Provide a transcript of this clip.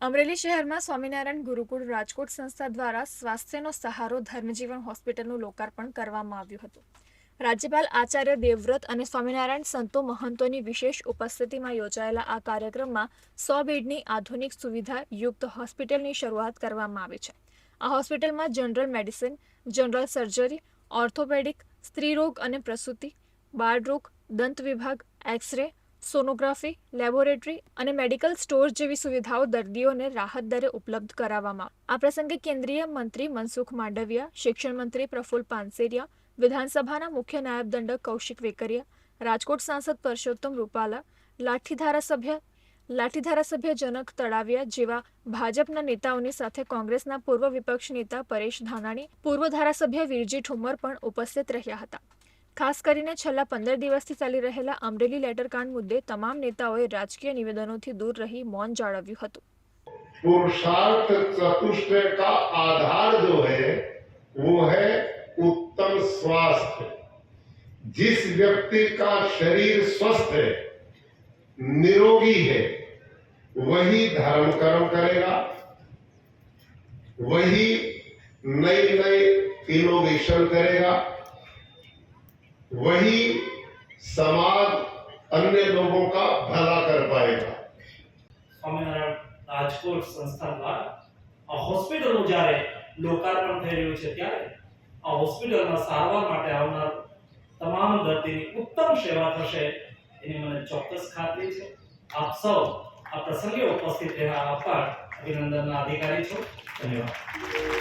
અમરેલી શહેરમાં સ્વામિનારાયણ ગુરુકુળ રાજકોટ સંસ્થા દ્વારા સ્વાસ્થ્યનો સહારો ધર્મજીવન હોસ્પિટલનું લોકાર્પણ કરવામાં આવ્યું હતું. રાજ્યપાલ આચાર્ય દેવવ્રત અને સ્વામિનારાયણ સંતો મહંતોની વિશેષ ઉપસ્થિતિમાં યોજાયેલા આ કાર્યક્રમમાં સો બેડની આધુનિક સુવિધા યુક્ત હોસ્પિટલની શરૂઆત કરવામાં આવી છે. આ હોસ્પિટલમાં general medicine, general surgery, orthopedic, સ્ત્રીરોગ અને પ્રસૂતિ, બાળરોગ, દંત વિભાગ, એક્સ-રે સોનોગ્રાફી, લેબોરેટરી અને મેડિકલ સ્ટોર જેવી સુવિધાઓ દર્દીઓને રાહત દરે ઉપલબ્ધ કરાવવામાં. આ પ્રસંગે કેન્દ્રીય મંત્રી મનસુખ માંડવિયા, શિક્ષણ મંત્રી પ્રફુલ પાનસેરિયા, વિધાનસભાના મુખ્ય નાયબ દંડક કૌશિક વેકરિયા, રાજકોટ સાંસદ પરસોત્તમ રૂપાલા લાઠી ધારાસભ્ય લાઠી ધારાસભ્ય જનક તળાવિયા જેવા ભાજપના નેતાઓની સાથે કોંગ્રેસના પૂર્વ વિપક્ષ નેતા પરેશ ધાનાણી, પૂર્વ ધારાસભ્ય વીરજી ઠુમર પણ ઉપસ્થિત રહ્યા હતા. ખાસ કરીને છેલ્લા પંદર દિવસથી ચાલી રહેલા અમરેલી લેટરકાંડ મુદ્દે તમામ નેતાઓએ રાજકીય નિવેદનોથી દૂર રહી મૌન જાળવ્યું હતું पुरुषार्थ चतुष्टय का आधार जो है वो है उत्तम स्वास्थ्य जिस व्यक्ति का शरीर स्वस्थ है निरोगी है वही धर्म कर्म करेगा वही नई नई इनोवेशन करेगा वही समाज अन्य लोगों का भला कर पाएगा સ્વામિનારાયણ રાજકોટ સંસ્થા દ્વારા આ હોસ્પિટલનું જ્યારે લોકાર્પણ થઈ રહ્યું છે ત્યારે આ હોસ્પિટલમાં સારવાર માટે આવનાર તમામ દર્દીની ઉત્તમ સેવા થશે એની મને ચોક્કસ ખાતરી છે આપ સૌ આ પ્રસંગે ઉપસ્થિત રહ્યા આપવા અભિનંદનના અધિકારી છો ધન્યવાદ